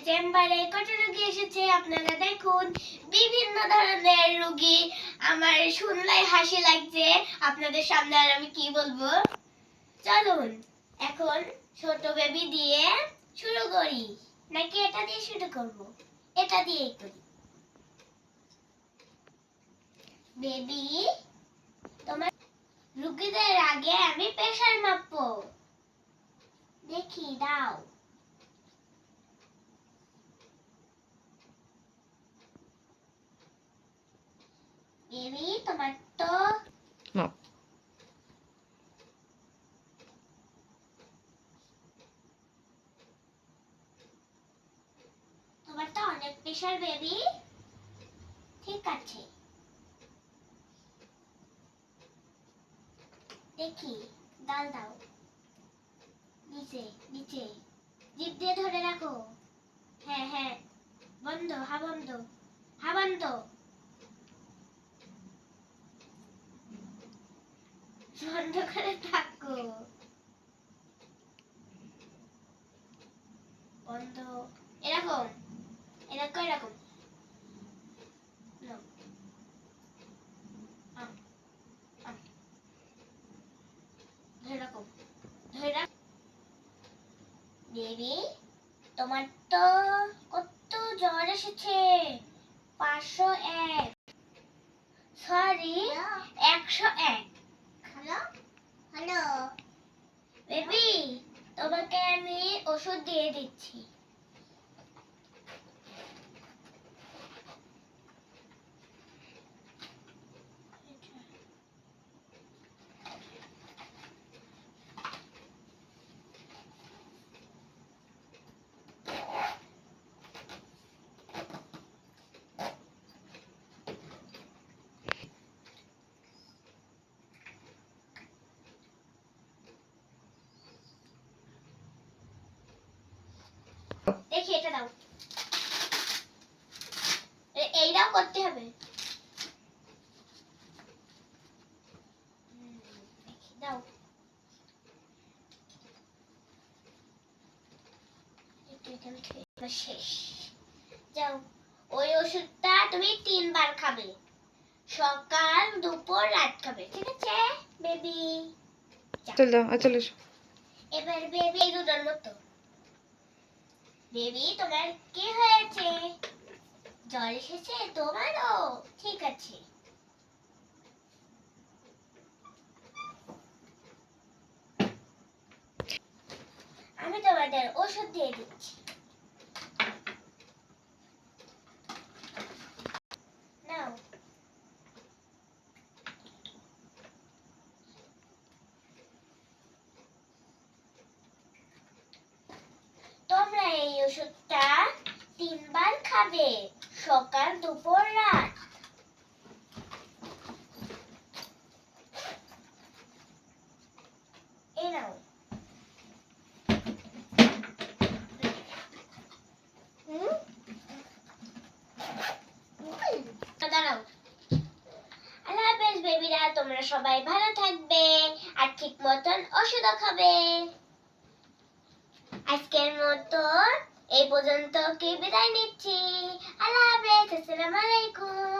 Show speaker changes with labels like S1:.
S1: চেম্বারে কত রোগী এসেছে আপনারা দেখুন। বিভিন্ন ধরনের রোগী। আমার শুনলাই হাসি লাগছে আপনাদের সামনে আর আমি কি বলব? চলুন, এখন ছোট বেবি দিয়ে শুরু করি। নাকি এটা দিয়ে শুরু করব? এটা দিয়েই করি। বেবি তোমার রুগীদের আগে আমি প্রেশার মাপবো। দেখি, দাও। বেবি তোমার তো। তোমার তো অনেক প্রেশার বেবি ঠিক আছে। দেখি ডাল দাও। নিচে নিচে। জিভ দিয়ে ধরে রাখো। হ্যাঁ হ্যাঁ। বন্ধ হা বন্ধ হা বন্ধ বন্ধ করে থাকো। বন্ধ এরকম এরকম এরকম। বেবি তোমার তো কত জ্বর এসেছে। পাঁচশো এক। সরি একশো এক। হ্যালো বেবি তোমাকে আমি ওষুধ দিয়ে দিচ্ছি। দেখি এটা দাও। এইটাও করতে হবে। দাও। শেষ। যাও ওই ওষুধটা তুমি তিনবার খাবে। সকাল দুপুর রাত খাবে ঠিক আছে বেবি?
S2: চল চলে
S1: এবার বেবি দুটোর মতো। বেবি তোমার কি হয়েছে? জল এসেছে তোমারও? ঠিক আছে। আমি তোমাদের ওষুধ দিয়ে দিচ্ছি নাও তোমরা এই ওষুধটা তিনবার খাবে, সকাল, দুপুর, রাত। হাফেজ বেবিরা তোমরা সবাই ভালো থাকবে আর ঠিক মতন ওষুধও খাবে। আজকের মতো এই পর্যন্ত কি বিদায় নিচ্ছি? আল্লাহ হাফেজ আসসালামু আলাইকুম।